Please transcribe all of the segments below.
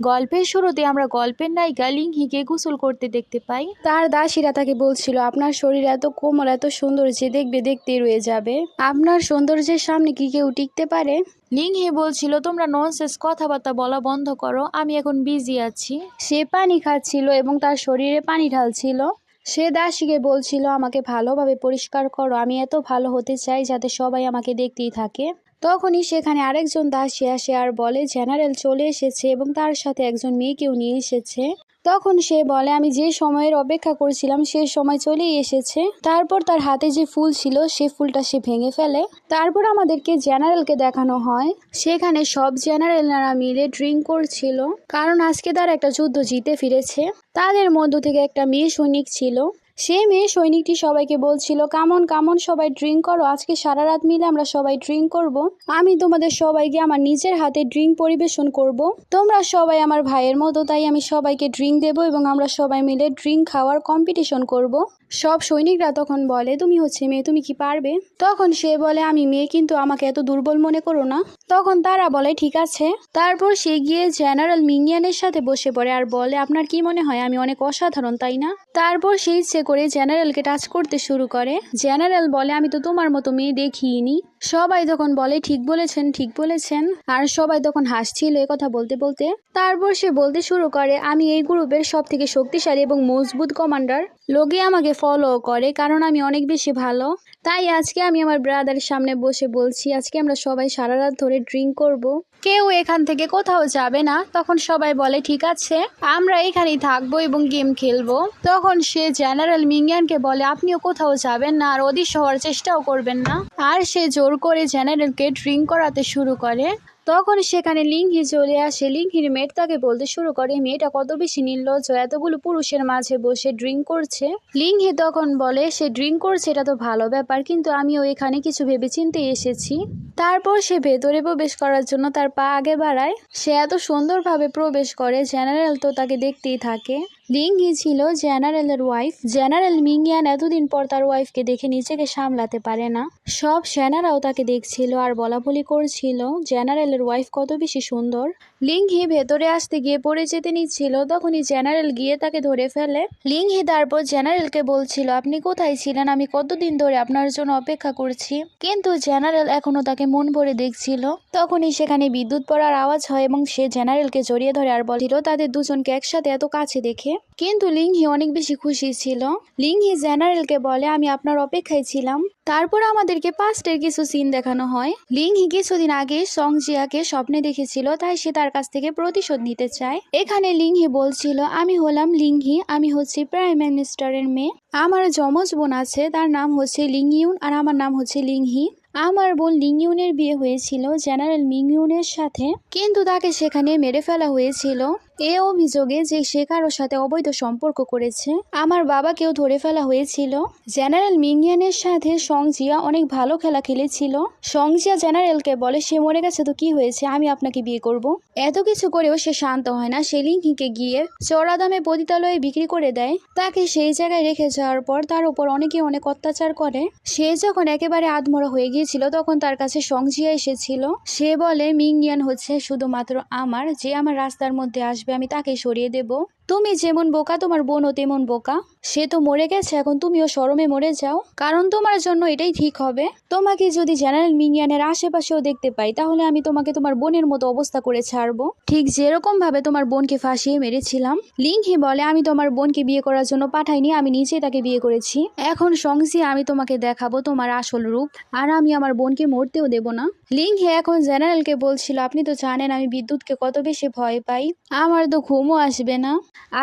গল্পের শুরুতে আমরা গল্পের নায়িকা লিংহিকে গোসল করতে দেখতে পাই। তার দাসীরা তাকে বলছিল আপনার শরীর এত কোমল এত সুন্দর যে দেখবে দেখতে রয়ে যাবে। আপনার সৌন্দর্যের সামনে কি কেউ টিকতে পারে? লিংহি বলছিল তোমরা ননসেন্স কথাবার্তা বলা বন্ধ করো আমি এখন বিজি আছি। সে পানি খাচ্ছিল এবং তার শরীরে পানি ঢালছিল। সে দাসীকে বলছিল আমাকে ভালোভাবে পরিষ্কার করো আমি এত ভালো হতে চাই যাতে সবাই আমাকে দেখতেই থাকে। তখনই সেখানে আরেকজন দাসী আসে আর বলে, জেনারেল চলে এসেছে এবং তার সাথে একজন মেয়েকেও নিয়ে এসেছে। তখন সে বলে, আমি যে সময়ের অপেক্ষা করছিলাম সে সময় চলেই এসেছে। তারপর তার হাতে যে ফুল ছিল, সে ফুলটা সে ভেঙে ফেলে। তারপর আমাদেরকে জেনারেলকে দেখানো হয়। সেখানে সব জেনারেলরা মিলে ড্রিঙ্ক করছিল। কারণ আজকে তার একটা যুদ্ধ জিতে ফিরেছে। তাদের মধ্য থেকে একটা মেয়ে সৈনিক ছিল। সে মেয়ে সৈনিকটি সবাইকে বলছিল, কামন কামন, সবাই ড্রিঙ্ক করো, আজকে সারা রাত মিলে আমরা সবাই ড্রিঙ্ক করব। আমি তোমাদের সবাইকে আমার নিজের হাতে ড্রিঙ্ক পরিবেশন করব। তোমরা সবাই আমার ভাইয়ের মতো, তাই আমি সবাইকে ড্রিঙ্ক দেবো এবং আমরা সবাই মিলে ড্রিঙ্ক খাওয়ার কম্পিটিশন করব। সব সৈনিকরা তখন বলে, তুমি হচ্ছে মেয়ে, তুমি কি পারবে? তখন সে বলে, আমি মেয়ে, কিন্তু আমাকে এত দুর্বল মনে করো না। তখন তারা বলে, ঠিক আছে। তারপর সে গিয়ে জেনারেল মিংয়ানের সাথে বসে পড়ে আর বলে, আপনার কি মনে হয়, আমি অনেক অসাধারণ, তাই না? তারপর সে ইচ্ছে করে জেনারেলকে টাচ করতে শুরু করে। জেনারেল বলে, আমি তো তোমার মতো মেয়ে দেখিনি। সবাই তখন বলে, ঠিক বলেছেন ঠিক বলেছেন, আর সবাই তখন হাসছিল এ কথা বলতে বলতে। তারপর সে বলতে শুরু করে, আমি এই গ্রুপের সব থেকে শক্তিশালী এবং মজবুত কমান্ডার। লোকে আমাকে ফলো করে কারণ আমি অনেক বেশি ভালো। তাই আজকে আমি আমার ব্রাদারের সামনে বসে বলছি, আজকে আমরা সবাই সারা রাত ধরে ড্রিঙ্ক করব। কেউ এখান থেকে কোথাও যাবে না। তখন সবাই বলে, ঠিক আছে, আমরা এখানেই থাকব এবং গেম খেলব। তখন সে জেনারেল মিঙ্গিয়ানকে বলে, আপনিও কোথাও যাবেন না আর অদৃশ্য হওয়ার চেষ্টাও করবেন না। আর সে জোর করে জেনারেলকে ড্রিঙ্ক করাতে শুরু করে। তখন সেখানে লিঙ্গি চলে আসে। লিঙ্গির মেয়ের তাকে বলতে শুরু করে মেয়েটা কত বেশি নির্লজ্জ, এতগুলো পুরুষের মাঝে বসে ড্রিঙ্ক করছে। লিঙ্গি তখন বলে, সে ড্রিঙ্ক করছে, এটা তো ভালো ব্যাপার, কিন্তু আমিও এখানে কিছু ভেবে চিন্তে এসেছি। তারপর সে ভেতরে প্রবেশ করার জন্য তার পা আগে বাড়ায়। সে এত সুন্দরভাবে প্রবেশ করে জেনারেল তো তাকে দেখতেই থাকে। লিঙ্গি ছিল জেনারেলের ওয়াইফ জেনারেল মিংয়ান এতদিন পর তার ওয়াইফকে দেখে নিজেকে সামলাতে পারে না। সব সেনারাও তাকে দেখছিল আর বলা বলি করছিল, জেনারেলের ওয়াইফ কত বেশি সুন্দর। লিংহি ভেতরে আসতে গিয়ে পড়ে যেতে নিচ্ছিল, তখনই জেনারেল গিয়ে তাকে ধরে ফেলে। লিংহি তারপর জেনারেলকে বলছিল, আপনি কোথায় ছিলেন? আমি কতদিন ধরে আপনার জন্য অপেক্ষা করছি। কিন্তু জেনারেল এখনও তাকে মন ভরে দেখছিল। তখনই সেখানে বিদ্যুৎ পড়ার আওয়াজ হয় এবং সে জেনারেলকে জড়িয়ে ধরে আর বলছিল, তাদের দুজনকে একসাথে এত কাছে দেখে কিন্তু লিংহি অনেক বেশি খুশি ছিল। লিংহি জেনারেলকে বলে, আমি আপনার অপেক্ষায় ছিলাম। তারপর আমাদেরকে পাস্টের কিছু সিন দেখানো হয়। লিংহি কিছুদিন আগে সংজিয়াকে স্বপ্নে দেখেছিল, তাই সে তার কাছ থেকে প্রতিশোধ নিতে চায়। এখানে লিংহি বলছিল, আমি হলাম লিংহি, আমি হচ্ছি প্রাইম মিনিস্টারের মেয়ে। আমার যমজ বোন আছে, তার নাম হচ্ছে লিংইউন আর আমার নাম হচ্ছে লিংহি। আমার বোন লিংইউনের বিয়ে হয়েছিল জেনারেল মিংইউনের সাথে। কিন্তু তাকে সেখানে মেরে ফেলা হয়েছিল। এ অভিযোগে যে সে কারোর সাথে অবৈধ সম্পর্ক করেছে, আমার বাবাকেও ধরে ফেলা হয়েছিল। জেনারেল মিংয়ানের সাথে সংজিয়া অনেক ভালো খেলা খেলেছিল। সংজিয়া জেনারেলকে বলে, সে মরে গেছে তো কি হয়েছে? আমি আপনাকে বিয়ে করব। এত কিছু করেও সে শান্ত হয় না। সে লিঙ্কিকে গিয়ে চড়া দামে পতিতালয়ে বিক্রি করে দেয়। তাকে সেই জায়গায় রেখে যাওয়ার পর তার উপর অনেকে অনেক অত্যাচার করে। সে যখন একেবারে আধমরা হয়ে গিয়েছিল, তখন তার কাছে সংজিয়া এসেছিল। সে বলে মিংয়ান হচ্ছে শুধুমাত্র আমার, যে আমার রাস্তার মধ্যে আসবে আমি তাকে সরিয়ে দেব। তুমি যেমন বোকা, তোমার বোনও তেমন বোকা। সে তো মরে গেছে, এখন তুমিও সরমে মরে যাও। কারণ তোমার জন্য এটাই ঠিক হবে। তোমাকে যদি জেনারেল মিংয়ানের আশেপাশেও দেখতে পাই, তাহলে আমি তোমাকে তোমার বোনের মতো অবস্থা করে ছাড়বো। ঠিক যেরকম ভাবে তোমার বোনকে ফাঁসিয়ে মেরেছিলাম, লিংহি বলে, আমি তোমার বোনকে বিয়ে করার জন্য পাঠাইনি, আমি নিজেই তাকে বিয়ে করেছি। এখন সংসি আমি তোমাকে দেখাবো তোমার আসল রূপ, আর আমি আমার বোনকে মরতেও দেব না। লিংহি এখন জেনারেলকে বলছিল, আপনি তো জানেন, আমি বিদ্যুৎকে কত বেশি ভয় পাই। আমার তো ঘুমও আসবে না।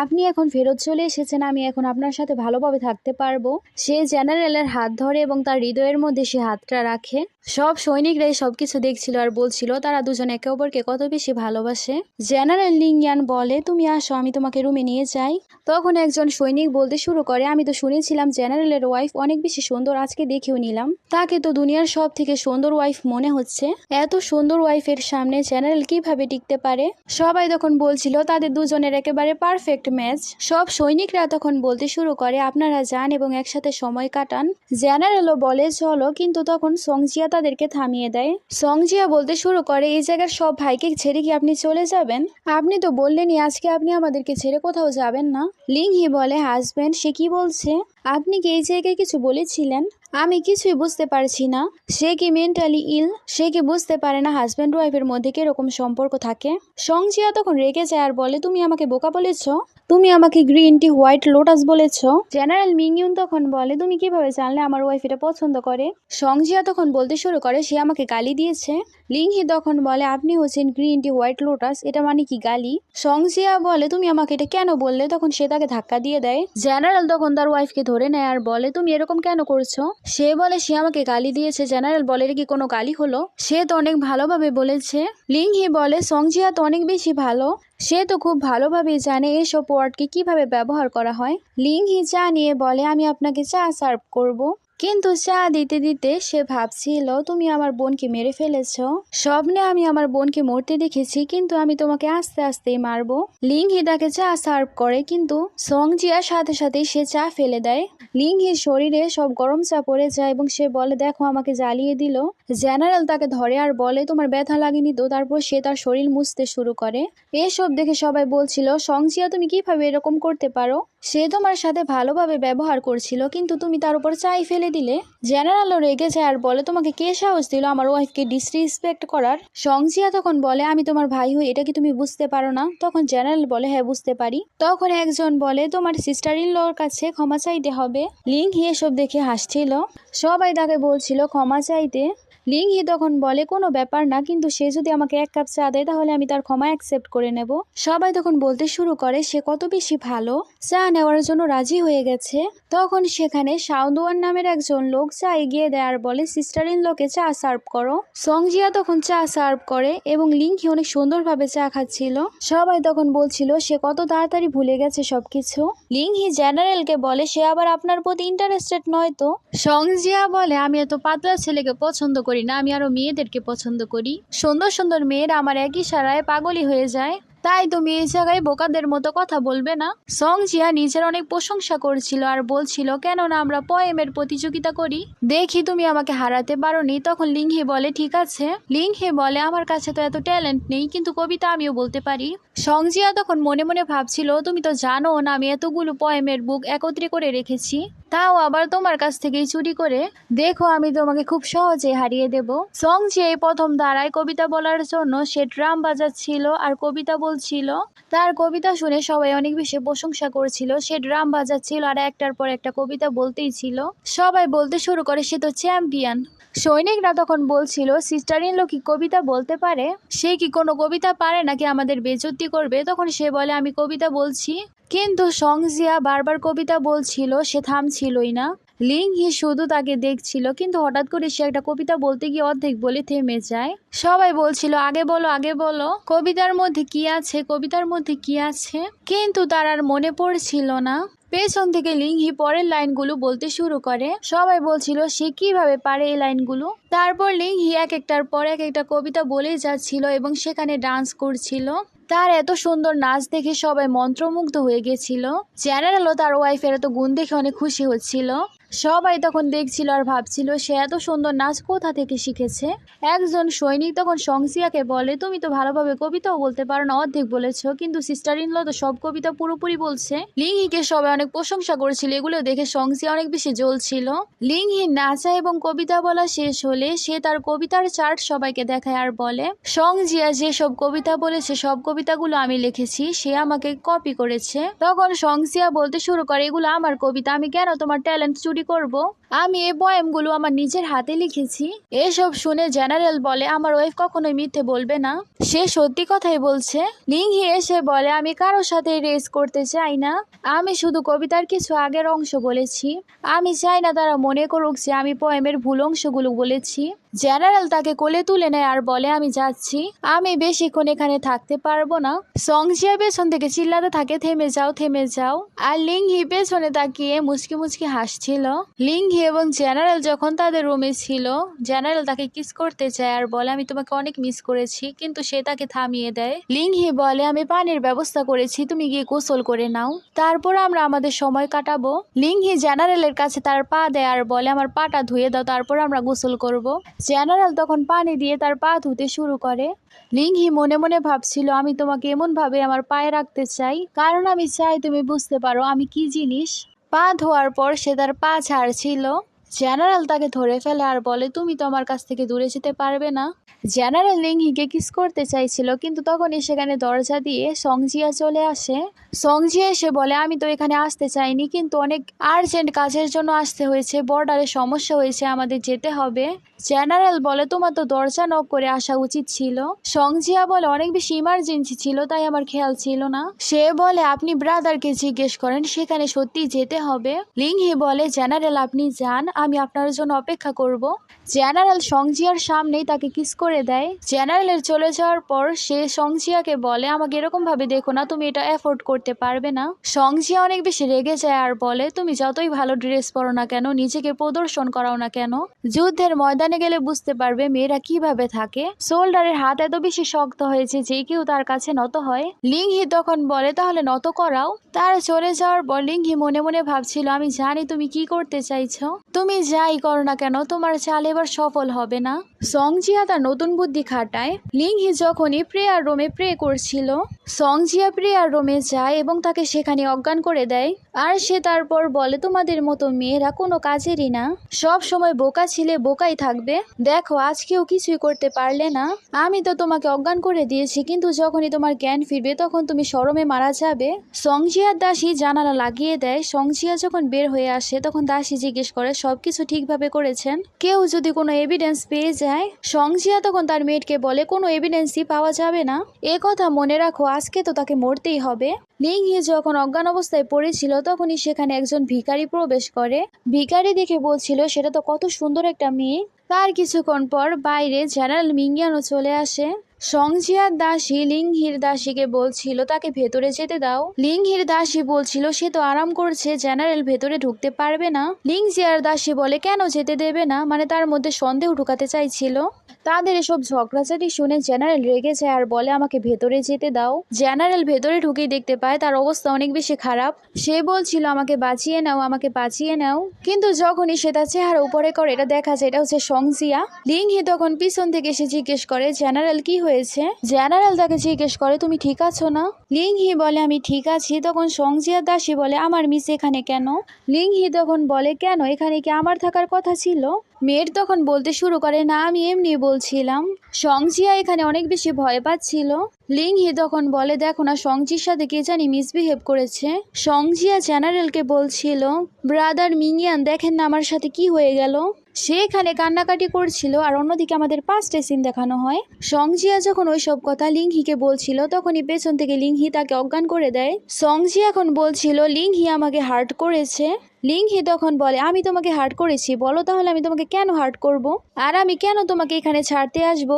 আপনি এখন ফেরত চলে এসেছেন, আমি এখন আপনার সাথে ভালোভাবে থাকতে পারব। সে জেনারেলের হাত ধরে এবং তার হৃদয়ের মধ্যে সে হাতটা রাখে। সব সৈনিকরাই সবকিছু দেখছিল আর বলছিল, তারা দুজন একে অপরকে কত বেশি ভালোবাসে? জেনারেল লিংয়ান বলে, তুমি আসো, আমি তোমাকে রুমে নিয়ে যাই। তখন একজন সৈনিক বলতে শুরু করে, আমি তো শুনেছিলাম জেনারেলের ওয়াইফ অনেক বেশি সুন্দর, আজকে দেখেও নিলাম। তাকে তো দুনিয়ার সব থেকে সুন্দর ওয়াইফ মনে হচ্ছে। এত সুন্দর ওয়াইফের সামনে জেনারেল কীভাবে টিকতে পারে? সবাই তখন বলছিল, তাদের দুজনের একেবারে পারফেক্ট ম্যাচ। সব সৈনিকরা তখন বলতে শুরু করে, আপনারা যান এবং একসাথে সময় কাটান। জেনারেলও বলে, চলো। কিন্তু তখন সংজিয়া তাদেরকে থামিয়ে দেয়। সংজিয়া বলতে শুরু করে, এই জায়গার সব ভাইকে ছেড়ে কি আপনি চলে যাবেন? আপনি তো বললেনই আজকে আপনি আমাদেরকে ছেড়ে কোথাও যাবেন না। লিংহি বলে, হাজবেন্ড, সে কি বলছে? আপনি কি এই জায়গায় কিছু বলেছিলেন? আমি কিছুই বুঝতে পারছি না। সে কি মেন্টালি ইল সে কি বুঝতে পারে না হাজব্যান্ড ওয়াইফের মধ্যে কীরকম সম্পর্ক থাকে? সংজিয়া তখন রেগে যায় আর বলে, তুমি আমাকে বোকা বলেছ? তুমি আমাকে গ্রিন টি হোয়াইট লোটাস বলেছ? জেনারেল মিংইউন তখন বলে, তুমি কীভাবে জানলে আমার ওয়াইফ এটা পছন্দ করে? সংজিয়া তখন বলতে শুরু করে, সে আমাকে গালি দিয়েছে। লিংহি তখন বলে, আপনি হচ্ছেন গ্রিন টি হোয়াইট লোটাস এটা মানে কি গালি? সংজিয়া বলে, তুমি আমাকে এটা কেন বললে? তখন সে তাকে ধাক্কা দিয়ে দেয়। জেনারেল তখন তার ওয়াইফকে ধরে নেয় আর বলে, তুমি এরকম কেন করছ? সে বলে, সে আমাকে গালি দিয়েছে। জেনারেল বলে কি কোনো গালি হলো? সে তো অনেক ভালোভাবে বলেছে। লিংহি বলে সংজিয়া তো অনেক বেশি ভালো। সে তো খুব ভালোভাবে জানে এসব ওয়ার্ডকে কীভাবে ব্যবহার করা হয়। লিংহি চা নিয়ে বলে, আমি আপনাকে চা সার্ভ করব। কিন্তু চা দিতে দিতে সে ভাবছিল, তুমি আমার বোনকে মেরে ফেলেছ। স্বপ্নে আমি আমার বোনকে মরতে দেখেছি, কিন্তু আমি তোমাকে আস্তে আস্তেই মারবো। লিংহি তাকে চা সার্ভ করে, কিন্তু সংজিয়ার সাথে সাথেই সে চা ফেলে দেয়। লিংহির শরীরে সব গরম চা পড়ে যায় এবং সে বলে, দেখো, আমাকে জ্বালিয়ে দিল। জেনারেল তাকে ধরে আর বলে, তোমার ব্যথা লাগেনি তো? তারপর সে তার শরীর মুছতে শুরু করে। এসব দেখে সবাই বলছিল সংজিয়া তুমি কীভাবে এরকম করতে পারো? সে তোমার সাথে ভালোভাবে ব্যবহার করছিল, কিন্তু তুমি তার উপর চাই ফেলে দিলে। জেনারেলও রেগে যায় আর বলে, তোমাকে কে সাহস দিল আমার ওয়াইফকে ডিসরিসপেক্ট করার? সংজিয়া তখন বলে, আমি তোমার ভাই হই, এটা কি তুমি বুঝতে পারো না? তখন জেনারেল বলে হ্যাঁ বুঝতে পারি। তখন একজন বলে, তোমার সিস্টার ইন লর কাছে ক্ষমা চাইতে হবে। লিঙ্ক এসব দেখে হাসছিল। সবাই তাকে বলছিল, ক্ষমা চাইতে। লিংহি তখন বলে, কোনো ব্যাপার না, কিন্তু সে যদি আমাকে এক কাপ চা দেয়, তাহলে আমি তার ক্ষমা অ্যাকসেপ্ট করে নেব। সবাই তখন বলতে শুরু করে, সে কত বেশি ভালো। চা নেওয়ার জন্য রাজি হয়ে গেছে। তখন সেখানে সাউদওয়ান নামের একজন লোক চা এগিয়ে দেয় আর বলে সিস্টার ইন লোকে চা সার্ভ করো। সংজিয়া তখন চা সার্ভ করে এবং লিংহি অনেক সুন্দরভাবে চা খাচ্ছিল। সবাই তখন বলছিল, সে কত তাড়াতাড়ি ভুলে গেছে সবকিছু। লিংহি জেনারেলকে বলে, সে আবার আপনার প্রতি ইন্টারেস্টেড নয় তো? সংজিয়া বলে, আমি এত পাতলা ছেলেকে পছন্দ করি না, আমি আরও মেয়েদেরকে পছন্দ করি। সুন্দর সুন্দর মেয়েরা আমার একই সারায় পাগলই হয়ে যায়। তাই তুমি এই জায়গায় বোকাদের মতো কথা বলবে না? সং জিয়া নিজের অনেক প্রশংসা করছিল আর বলছিল, কেননা আমরা পয়েমের প্রতিযোগিতা করি। দেখি তুমি আমাকে হারাতে পারোনি। তখন লিংহি বলে, ঠিক আছে। লিংহি বলে, আমার কাছে তো এত ট্যালেন্ট নেই, কিন্তু কবিতা আমিও বলতে পারি। সংজিয়া তখন মনে মনে ভাবছিল, তুমি তো জানো না আমি এতগুলো পয়েমের বুক একত্রে করে রেখেছি। তাও আবার তোমার কাছ থেকেই চুরি করে। দেখো আমি তোমাকে খুব সহজে হারিয়ে দেব। সং যে প্রথম দাঁড়ায় কবিতা বলার জন্য সে ড্রাম বাজাচ্ছিল আর কবিতা বলছিল। তার কবিতা শুনে সবাই অনেক বেশি প্রশংসা করছিল। সে ড্রাম বাজাচ্ছিল আর একটার পর একটা কবিতা বলতেই ছিল। সবাই বলতে শুরু করে সে তো চ্যাম্পিয়ন। সৈনিকরা তখন বলছিল সিস্টার ইন কি কবিতা বলতে পারে? সে কি কোনো কবিতা পারে নাকি আমাদের বেজতি করবে? তখন সে বলে, আমি কবিতা বলছি। কিন্তু সংজিয়া বারবার কবিতা বলছিল, সে থামছিলই না। লিং হি শুধু তাকে দেখছিল, কিন্তু হঠাৎ করে সে একটা কবিতা বলতে গিয়ে অর্ধেক বলে থেমে যায়। সবাই বলছিল, আগে বলো আগে বলো। কবিতার মধ্যে কি আছে? কবিতার মধ্যে কি আছে? কিন্তু তার আর মনে পড়ছিল না। পেছন থেকে লিংহি পরের লাইনগুলো বলতে শুরু করে। সবাই বলছিল, সে কীভাবে পারে এই লাইনগুলো? তারপর লিংহি এক একটার পর এক একটা কবিতা বলেই যাচ্ছিল এবং সেখানে ডান্স করছিল। তার এত সুন্দর নাচ দেখে সবাই মন্ত্রমুগ্ধ হয়ে গেছিল। জেনারেলও তার ওয়াইফের এত গুণ দেখে অনেক খুশি হচ্ছিল। সবাই তখন দেখছিল আর ভাবছিল, সে এত সুন্দর নাচ কোথা থেকে শিখেছে? একজন সৈনিক তখন সংসিয়াকে বলে, তুমি তো ভালোভাবে কবিতাও বলতে পারো না, অর্ধেক বলেছ, কিন্তু সিস্টার ইনলো তো সব কবিতা পুরোপুরি বলছে। লিংহিকে সবাই অনেক প্রশংসা করেছিল, এগুলো দেখে সংসিয়া অনেক বেশি জ্বলছিল। লিংহি নাচা এবং কবিতা বলা শেষ হলে সে তার কবিতার চার্ট সবাইকে দেখায় আর বলে সংজিয়া যেসব কবিতা বলেছে, সব কবিতাগুলো আমি লিখেছি, সে আমাকে কপি করেছে। তখন সংসিয়া বলতে শুরু করে, এগুলো আমার কবিতা, আমি কেন তোমার ট্যালেন্ট চুরি করব আমি এই পয়েমগুলো আমার নিজের হাতে লিখেছি। এসব শুনে জেনারেল বলে, আমার ওয়াইফ কখনোই মিথ্যে বলবে না। সে সত্যি কথাই বলছে। লিংহি এসে বলে, আমি কারোর সাথে রেস করতে চাই না। আমি শুধু কবিতার কিছু আগের অংশ বলেছি। আমি চাই না তারা মনে করুক যে আমি পয়েমের ভুল অংশগুলো বলেছি। জেনারেল তাকে কোলে তুলে নেয় আর বলে, আমি যাচ্ছি। আমি বেশিক্ষণ এখানে থাকতে পারব না। সংজিয়া পেছন থেকে চিল্লাতে থাকে, থেমে যাও থেমে যাও। আর লিংহি পেছনে তাকিয়ে মুচকি মুচকি হাসছিল। লিংহি লিংহি এবং জেনারেল যখন তাদের রুমে ছিল জেনারেল তাকে কিস করতে চায় আর বলে, আমি তোমাকে অনেক মিস করেছি, কিন্তু সে তাকে থামিয়ে দেয়। লিংহি বলে, আমি পানির ব্যবস্থা করেছি, তুমি গিয়ে গোসল করে নাও, তারপর আমরা আমাদের সময় কাটাবো। লিংহি জেনারেলের কাছে তার পা দেয় আর বলে, আমার পাটা ধুয়ে দাও, তারপর আমরা গোসল করব। জেনারেল তখন পানি দিয়ে তার পা ধুতে শুরু করে। লিংহি মনে মনে ভাবছিল, আমি তোমাকে এমন ভাবে আমার পায়ে রাখতে চাই, কারণ আমি চাই তুমি বুঝতে পারো আমি কি জিনিস। পা ধোয়ার পর সে তার পা ছাড়ছিল জেনারেল তাকে ধরে ফেলে আর বলে, তুমি তো আমার কাছ থেকে দূরে যেতে পারবে না। জেনারেল লিংহিকে কিস করতে চাইছিল, কিন্তু তখনই সেখানে দরজা দিয়ে সংজিয়া চলে আসে। সংজিয়া এসে বলে, আমি তো এখানে আসতে চাইনি, কিন্তু অনেক আর্জেন্ট কাজের জন্য আসতে হয়েছে বর্ডারে সমস্যা হয়েছে, আমাদের যেতে হবে। জেনারেল বলে, তোমার তো দরজা নক করে আসা উচিত ছিল। সংজিয়া বলে, অনেক বেশি ইমার্জেন্সি ছিল, তাই আমার খেয়াল ছিল না। সে বলে, আপনি ব্রাদারকে জিজ্ঞেস করেন, সেখানে সত্যি যেতে হবে। লিংহি বলে জেনারেল আপনি যান আমি আপনার জন্য অপেক্ষা করব। জেনারেল সংজিয়ার সামনেই তাকে কিস করে দেয়। জেনারেলের চলে যাওয়ার পর সে সংজিয়াকে বলে, আমাকে এরকম ভাবে দেখো না, তুমি এটা অ্যাফোর্ড করতে পারবে না। সংজিয়া অনেক বেশি রেগে যায় আর বলে, তুমি যতই ভালো ড্রেস পরো না কেন, নিজেকে প্রদর্শন করাও না কেন? যুদ্ধের ময়দানে গেলে বুঝতে পারবে মেয়েরা কীভাবে থাকে। সোল্ডারের হাত এত বেশি শক্ত হয়েছে যে কেউ তার কাছে নত হয়। লিংহি তখন বলে, তাহলে নত করাও। তার চলে যাওয়ার পর লিংহি মনে মনে ভাবছিল, আমি জানি তুমি কি করতে চাইছো। তুমি যাই করো না কেন তোমার চাল এবার সফল হবে না? সংজিয়া তার নতুন বুদ্ধি খাটায়। লিংহি যখনই প্রেয়ার রোমে প্রে করছিল, সংজিয়া প্রেয়ার রোমে যায় এবং তাকে সেখানে অজ্ঞান করে দেয়। আর সে তারপর বলে, তোমাদের মতো মেয়েরা কোনো কাজেরই না। সব সময় বোকা ছিলে, বোকাই থাকবে। দেখো আজকেও কিছুই করতে পারলে না। আমি তো তোমাকে অজ্ঞান করে দিয়েছি, কিন্তু যখনই তোমার জ্ঞান ফিরবে, তখন তুমি শরমে মারা যাবে। সংজিয়ার দাসী জানালা লাগিয়ে দেয়। সংজিয়া যখন বের হয়ে আসে, তখন দাসী জিজ্ঞেস করে, সবকিছু ঠিকভাবে করেছেন? কেউ যদি কোনো এভিডেন্স পেয়ে যায় সংজিয়া তখন তার মেয়েটকে বলে, কোনো এভিডেন্সই পাওয়া যাবে না। এ কথা মনে রাখো, আজকে তো তাকে মরতেই হবে। লিং হি যখন অজ্ঞান অবস্থায় পড়েছিল, তখনই সেখানে একজন ভিকারি প্রবেশ করে। ভিকারি দেখে বলছিল, সেটা তো কত সুন্দর একটা মেয়ে। তার কিছুক্ষণ পর বাইরে জেনারেল মিঙ্গিয়ানো চলে আসে। সংজিয়ার দাসী লিংহির দাসীকে বলছিল, তাকে ভেতরে যেতে দাও। লিংহির দাসী বলছিল, সে তো আরাম করছে, জেনারেল ভেতরে ঢুকতে পারবে না। লিংজিয়ার দাসী বলে, কেন যেতে দেবে না? মানে তার মধ্যে সন্দেহ ঢুকাতে চাইছিল। তাদের এসব ঝগড়াঝাটি শুনে জেনারেল রেগে যায় আর বলে, আমাকে ভেতরে যেতে দাও। জেনারেল ভেতরে ঢুকেই দেখতে পায়, তার অবস্থা অনেক বেশি খারাপ। সে বলছিল, আমাকে বাঁচিয়ে নাও, আমাকে বাঁচিয়ে নাও। কিন্তু যখনই সে তার চেহারা উপরে করে, এটা দেখা যায়, এটা হচ্ছে সংজিয়া। লিংহি তখন পিছন থেকে এসে জিজ্ঞেস করে, জেনারেল, কি হয়েছে? জেনারেল তাকে জিজ্ঞেস করে, তুমি ঠিক আছো না? লিংহি বলে, আমি ঠিক আছি। তখন সংজিয়া দাসী বলে, আমার মিস এখানে কেন? লিংহি তখন বলে, কেন? এখানে কি আমার থাকার কথা ছিল? মেয়ের তখন বলতে শুরু করে, না, আমি এমনি বলছিলাম। সংজিয়া এখানে অনেক বেশি ভয় পাচ্ছিল। লিংহি তখন বলে, দেখো না, সংজির সাথে কে জানি মিসবিহেভ করেছে। সংজিয়া জেনারেলকে বলছিল, ব্রাদার মিনিয়ান, দেখেন না আমার সাথে কি হয়ে গেল। সে এখানে কান্নাকাটি করছিল আর অন্যদিকে আমাদের পাঁচটা সিন দেখানো হয়। সংজিয়া যখন ওই সব কথা লিংহিকে বলছিল, তখনই পেছন থেকে লিংহি তাকে অজ্ঞান করে দেয়। সংজি এখন বলছিল, লিংহি আমাকে হার্ট করেছে। লিংহি তখন বলে, আমি তোমাকে হার্ট করেছি, বলো তাহলে আমি তোমাকে কেন হার্ট করব? আর আমি কেন তোমাকে এখানে ছাড়তে আসব?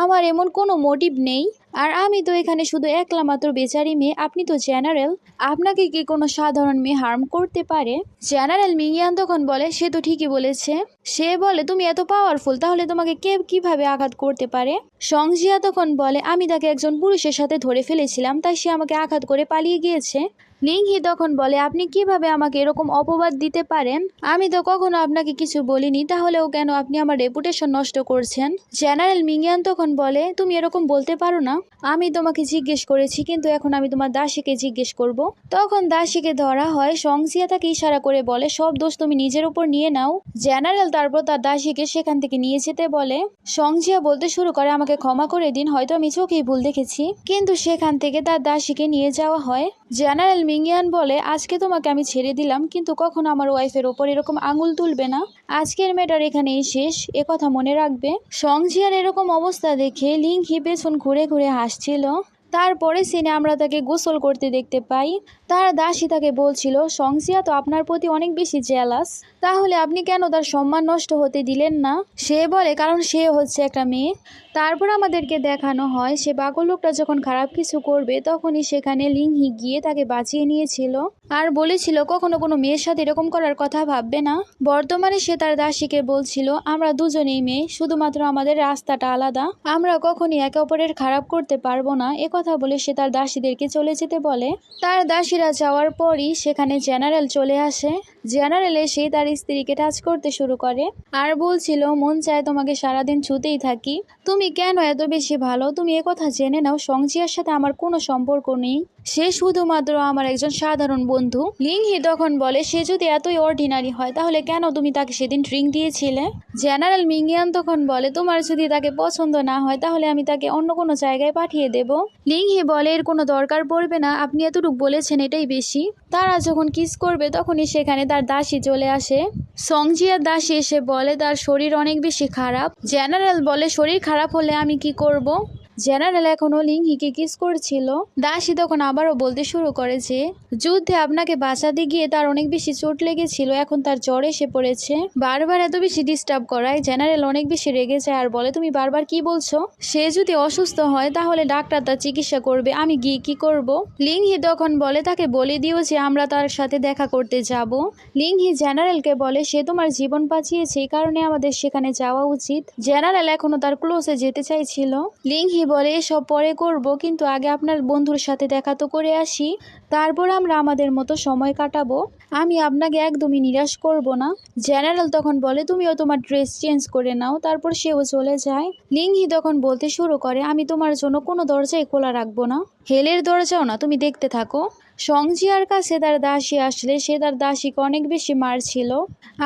আমার এমন কোনো মোটিভ নেই। আর আমি তো এখানে শুধু একলা মাত্র বেচারি মেয়ে, আপনি তো জেনারেল আপনাকে কি কোনো সাধারণ মেয়ে হার্ম করতে পারে? জেনারেল মিয়ান তখন বলে, সে তো ঠিকই বলেছে। সে বলে, তুমি এত পাওয়ারফুল তাহলে তোমাকে কে কীভাবে আঘাত করতে পারে? সংজিয়া তখন বলে, আমি তাকে একজন পুরুষের সাথে ধরে ফেলেছিলাম, তাই সে আমাকে আঘাত করে পালিয়ে গিয়েছে। লিংহি তখন বলে, আপনি কীভাবে আমাকে এরকম অপবাদ দিতে পারেন? আমি তো কখনো আপনাকে কিছু বলিনি। তাহলেও কেন আপনি আমার রেপুটেশন নষ্ট করছেন? জেনারেল মিংয়ান তখন বলে, তুমি এরকম বলতে পারো না। আমি তোমাকে জিজ্ঞেস করেছি, কিন্তু এখন আমি তোমার দাসীকে জিজ্ঞেস করব। তখন দাসীকে ধরা হয় সংসিয়া তাকে ইশারা করে বলে, সব দোষ তুমি নিজের উপর নিয়ে নাও। জেনারেল তারপর তার দাসীকে সেখান থেকে নিয়ে যেতে বলে সংজিয়া বলতে শুরু করে, আমাকে ক্ষমা করে দিন। হয়তো আমি চোখেই ভুল দেখেছি। কিন্তু সেখান থেকে তার দাসীকে নিয়ে যাওয়া হয়। জেনারেল মিংয়ান বলে, আজকে তোমাকে আমি ছেড়ে দিলাম, কিন্তু কখনো আমার ওয়াইফের ওপর এরকম আঙুল তুলবে না। আজকের ম্যাটার এখানেই শেষ, এ কথা মনে রাখবে। সংজিয়ার এরকম অবস্থা দেখে লিঙ্ক হি পেছন ঘুরে ঘুরে হাসছিল। তারপরে সিনে আমরা তাকে গোসল করতে দেখতে পাই। তার দাসী তাকে বলছিল সংসিয়া তো আপনার প্রতি অনেক বেশি জেলাস তাহলে আপনি কেন তার সম্মান নষ্ট হতে দিলেন না? সে বলে, কারণ সে হচ্ছে একটা মেয়ে। তারপর আমাদেরকে দেখানো হয়, সে পাগল লোকটা যখন খারাপ কিছু করবে, তখনই সেখানে লিংহি গিয়ে তাকে বাঁচিয়ে নিয়েছিল। আর বলেছিল, কখনো কোনো মেয়ের সাথে এরকম করার কথা ভাববে না। বর্তমানে সে তার দাসীকে বলছিল, আমরা দুজনেই মেয়ে, শুধুমাত্র আমাদের রাস্তাটা আলাদা। আমরা কখনই একে অপরের খারাপ করতে পারব না। কথা বলে সে তার দাসীদেরকে চলে যেতে বলে। তার দাসীরা যাওয়ার পরই সেখানে জেনারেল চলে আসে। জেনারেল এসে তার স্ত্রীকে টাচ করতে শুরু করে। আর বলছিল, মন চায় তোমাকে সারাদিন ছুতেই থাকি। তুমি কেন এত বেশি ভালো? তুমি কথা জেনে নাও সংজিয়ার সাথে আমার কোনো সম্পর্ক নেই। সে শুধুমাত্র আমার একজন সাধারণ বন্ধু। লিংহি তখন বলে, সে যদি এতই অর্ডিনারি হয়, তাহলে কেন তুমি তাকে সেদিন ড্রিঙ্ক দিয়েছিলে? জেনারেল মিঙ্গিয়ান তখন বলে, তোমার যদি তাকে পছন্দ না হয়, তাহলে আমি তাকে অন্য কোনো জায়গায় পাঠিয়ে দেব। লিংহি বলে, এর কোনো দরকার পড়বে না, আপনি এতটুকু বলেছেন, এটাই বেশি। তারা যখন কিস করবে, তখনই সেখানে তার দাসী চলে আসে। সংজিয়ার দাসী এসে বলে, তার শরীর অনেক বেশি খারাপ। জেনারেল বলে, শরীর খারাপ হলে আমি কি করব? জেনারেল এখনও লিংহিকে কিস করছিল। দাসী তখন আবারও বলতে শুরু করে যে, যুদ্ধে আপনাকে বাঁচাতে গিয়ে তার অনেক বেশি চোট লেগেছিল, এখন তার জ্বর এসে পড়েছে। বারবার এত বেশি ডিস্টার্ব করায়, জেনারেল অনেক বেশি রেগে যায় আর বলে, তুমি বারবার কি বলছো? সে যদি অসুস্থ হয়, তাহলে ডাক্তার তার চিকিৎসা করবে, আমি গিয়ে কি করব? লিংহি তখন বলে, তাকে বলে দিও যে আমরা তার সাথে দেখা করতে যাব। লিংহি জেনারেলকে বলে, সে তোমার জীবন বাঁচিয়েছে, এই কারণে আমাদের সেখানে যাওয়া উচিত। জেনারেল এখনও তার ক্লোজে যেতে চাইছিল। লিংহি বলে এসব পরে করব, কিন্তু আগে আপনার বন্ধুর সাথে দেখা তো করে আসি। তারপর আমরা আমাদের মতো সময় কাটাবো। আমি আপনাকে একদমই নিরাশ করব না। জেনারেল তখন বলে, তুমিও তোমার ড্রেস চেঞ্জ করে নাও, তারপর সেও চলে যায়। লিংহি তখন বলতে শুরু করে, আমি তোমার জন্য কোনো দরজাই খোলা রাখব না। হেলের দরজাও না, তুমি দেখতে থাকো। সংজিয়ার কাছে তার দাসী আসলে, সে তার দাসীকে অনেক বেশি মারছিল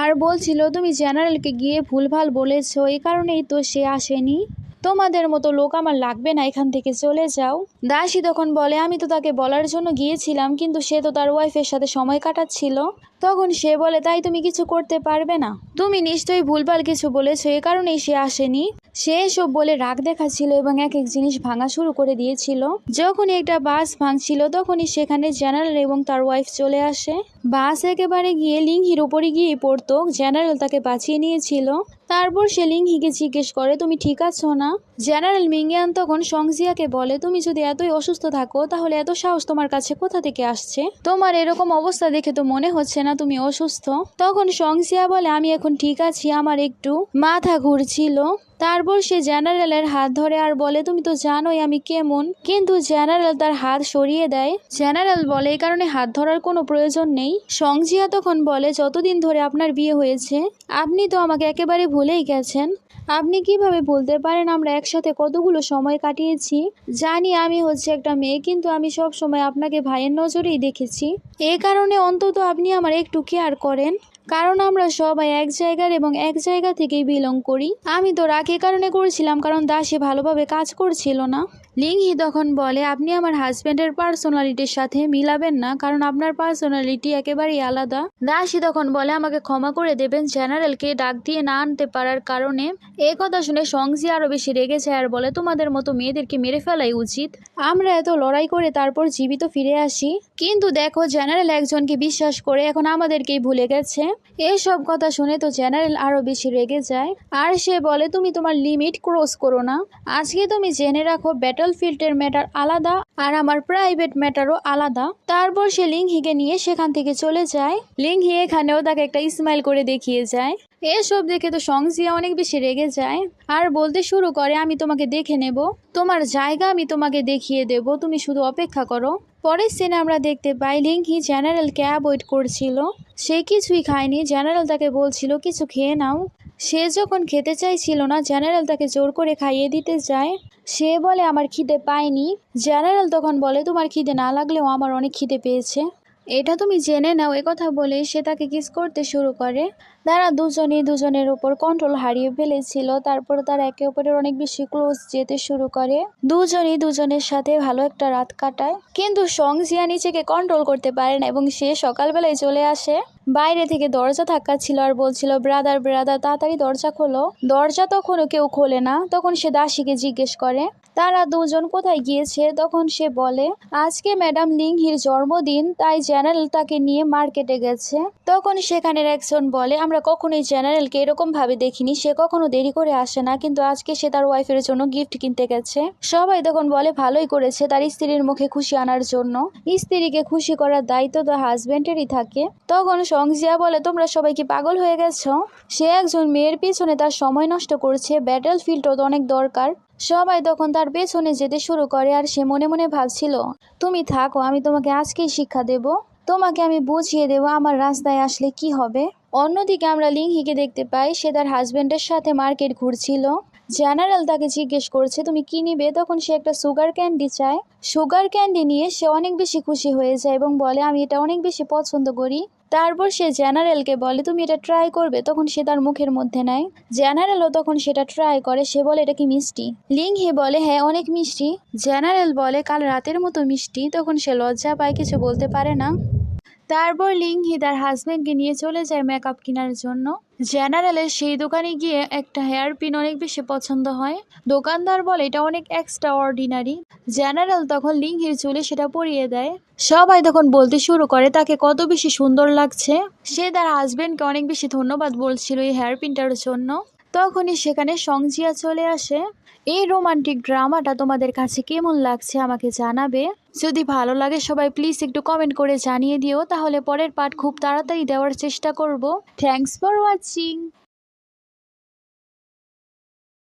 আর বলছিল, তুমি জেনারেলকে গিয়ে ভুলভাল বলেছ এই কারণেই তো সে আসেনি। তোমাদের মতো লোক আমার লাগবে না, এখান থেকে চলে যাও। দাসী তখন বলে, আমি তো তাকে বলার জন্য গিয়েছিলাম, কিন্তু সে তো তার ওয়াইফের সাথে সময় কাটাচ্ছিল। তখন সে বলে, তাই তুমি কিছু করতে পারবে না। তুমি নিশ্চয়ই ভুলভাল কিছু বলেছ, এ কারণেই সে আসেনি। সে এসব বলে রাগ দেখাচ্ছিল এবং এক এক জিনিস ভাঙা শুরু করে দিয়েছিল। যখনই একটা বাস ভাঙছিল, তখনই সেখানে জেনারেল এবং তার ওয়াইফ চলে আসে। বাস একেবারে গিয়ে লিঙ্গির উপরে গিয়ে পড়তো। জেনারেল তাকে বাঁচিয়ে নিয়েছিল। তারপর সেলিং হিকে জিজ্ঞেস করে তুমি ঠিক আছো না? জেনারেল মিঙ্গিয়ান তখন সংজিয়াকে বলে, তুমি যদি এতই অসুস্থ থাকো, তাহলে এত সাহস তোমার কাছে কোথা থেকে আসছে? তোমার এরকম অবস্থা দেখে তো মনে হচ্ছে না তুমি অসুস্থ। তখন সংজিয়া বলে, আমি এখন ঠিক আছি, আমার একটু মাথা ঘুরছিল। তারপর সে জেনারেলের হাত ধরে আর বলে, তুমি তো জানোই আমি কেমন। কিন্তু জেনারেল তার হাত সরিয়ে দেয়। জেনারেল বলে, এই কারণে হাত ধরার কোনো প্রয়োজন নেই। সংজিয়া তখন বলে, যতদিন ধরে আপনার বিয়ে হয়েছে, আপনি তো আমাকে একেবারে ভুলেই গেছেন। আপনি কীভাবে বলতে পারেন? আমরা একসাথে কতগুলো সময় কাটিয়েছি জানি আমি হচ্ছে একটা মেয়ে, কিন্তু আমি সব সময় আপনাকে ভাইয়ের নজরেই দেখেছি। এ কারণে অন্তত আপনি আমার একটু কেয়ার করেন, কারণ আমরা সবাই এক জায়গার এবং এক জায়গা থেকেই বিলং করি। আমি তো এ কারণে করেছিলাম, কারণ দাসে ভালোভাবে কাজ করছিল না। লিংহি তখন বলে, আপনি আমার হাজব্যান্ডের পার্সোনালিটির সাথে মিলাবেন না, কারণ আপনার পার্সোনালিটি একেবারেই আলাদা। দাসী তখন বলে, আমাকে ক্ষমা করে দেবেন, জেনারেলকে ডাক দিয়ে না আনতে পারার কারণে। এ কথা শুনে সংজি আরও বেশি রেগে যায় আর বলে, তোমাদের মতো মেয়েদেরকে মেরে ফেলাই উচিত। আমরা এত লড়াই করে তারপর জীবিত ফিরে আসি। কিন্তু দেখো, জেনারেল একজনকে বিশ্বাস করে এখন আমাদেরকেই ভুলে গেছে। এসব কথা শুনে তো জেনারেল আরও বেশি রেগে যায়। আর সে বলে, তুমি তোমার লিমিট ক্রস করো না। আজকে তুমি জেনে রাখো ব্যাটল ফিল্ডের ম্যাটার আলাদা আর আমার প্রাইভেট ম্যাটারও আলাদা। তারপর সে লিংহিকে নিয়ে সেখান থেকে চলে যায়। লিংহি এখানেও তাকে একটা স্মাইল করে দেখিয়ে যায়। এসব দেখে তো সংজিয়া অনেক বেশি রেগে যায়। আর বলতে শুরু করে, আমি তোমাকে দেখে নেব। তোমার জায়গা আমি তোমাকে দেখিয়ে দেব। তুমি শুধু অপেক্ষা করো। পরের সিনে আমরা দেখতে পাই, লিংহি জেনারেলকে অ্যাভয়েড করছিল। সে কিছুই খায়নি। জেনারেল তাকে বলছিল, কিছু খেয়ে নাও। সে যখন খেতে চাইছিল না, জেনারেল তাকে জোর করে খাইয়ে দিতে যায়। সে বলে, আমার খিদে পায়নি। জেনারেল তখন বলে, তোমার খিদে না লাগলেও আমার অনেক খিদে পেয়েছে। এটা তুমি জেনে নাও কথা বলে সে তাকে কিস করতে শুরু করে। তারা দুজনেই দুজনের উপর কন্ট্রোল হারিয়ে ফেলেছিল। তারপর তারা একে অপরের অনেক বেশি ক্লোজ যেতে শুরু করে। দুজনেই দুজনের সাথে ভালো একটা রাত কাটায়। কিন্তু সংজিয়া নিজেকে কন্ট্রোল করতে পারে না এবং সে সকালবেলায় চলে আসে। বাইরে থেকে দরজা থাকা ছিল আর বলছিল, ব্রাদার ব্রাদার, তাড়াতাড়ি দরজা খোলো। দরজা তখনও কেউ খোলে না। তখন সে দাসীকে জিজ্ঞেস করে তারা দুজন কোথায় গিয়েছে? তখন সে বলে, আজকে ম্যাডাম লিংহির জন্মদিন, তাই জেনারেল তাকে নিয়ে মার্কেটে গেছে। তখন সেখানের একজন বলে, আমরা কখনোই জেনারেলকে এরকম ভাবে দেখিনি। সে কখনো দেরি করে আসে না, কিন্তু আজকে সে তার ওয়াইফের জন্য গিফট কিনতে গেছে। সবাই তখন বলে, ভালোই করেছে তার স্ত্রীর মুখে খুশি আনার জন্য। স্ত্রীকে খুশি করার দায়িত্ব তো হাজবেন্ডেরই থাকে। তখন সংজিয়া বলে, তোমরা সবাই কি পাগল হয়ে গেছ? সে একজন মেয়ের পিছনে তার সময় নষ্ট করছে। ব্যাটেল ফিল্ডও অনেক দরকার। সবাই তখন তার পেছনে যেতে শুরু করে আর সে মনে মনে ভাবছিল, তুমি থাকো, আমি তোমাকে আজকেই শিক্ষা দেব। তোমাকে আমি বুঝিয়ে দেব আমার রাস্তায় আসলে কি হবে। অন্যদিকে আমরা লিংহিকে দেখতে পাই, সে তার হাজবেন্ডের সাথে মার্কেট ঘুরছিল। জেনারেল তাকে জিজ্ঞেস করছে, তুমি কি নিবে? তখন সে একটা সুগার ক্যান্ডি চায়। সুগার ক্যান্ডি নিয়ে সে অনেক বেশি খুশি হয়ে যায় এবং বলে, আমি এটা অনেক বেশি পছন্দ করি। তারপর সে জেনারেলকে বলে, তুমি এটা ট্রাই করবে? তখন সে তার মুখের মধ্যে নেয়। জেনারেলও তখন সেটা ট্রাই করে। সে বলে, এটা কি মিষ্টি? লিংহি বলে হ্যাঁ অনেক মিষ্টি। জেনারেল বলে, কাল রাতের মতো মিষ্টি। তখন সে লজ্জা পায়, কিছু বলতে পারে না। তারপর লিংহি তার হাজব্যান্ডকে নিয়ে চলে যায় মেকআপ কেনার জন্য। জেনারেলের সেই দোকানে গিয়ে একটা হেয়ার পিন অনেক বেশি পছন্দ হয়। দোকানদার বলে, এটা অনেক এক্সট্রা অর্ডিনারি জেনারেল তখন লিঙ্গির চুলে সেটা পরিয়ে দেয়। সবাই তখন বলতে শুরু করে, তাকে কত বেশি সুন্দর লাগছে। সে তার হাজবেন্ডকে অনেক বেশি ধন্যবাদ বলছিল এই হেয়ার পিনটার জন্য। তখনই সেখানে সংজিয়া চলে আসে। এই রোমান্টিক ড্রামাটা তোমাদের কাছে কেমন লাগছে আমাকে জানাবে? যদি ভালো লাগে সবাই প্লিজ একটু কমেন্ট করে জানিয়ে দিও, তাহলে পরের পার্ট খুব তাড়াতাড়ি দেওয়ার চেষ্টা করব। Thanks for watching